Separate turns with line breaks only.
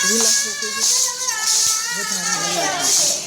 લીલા વધારે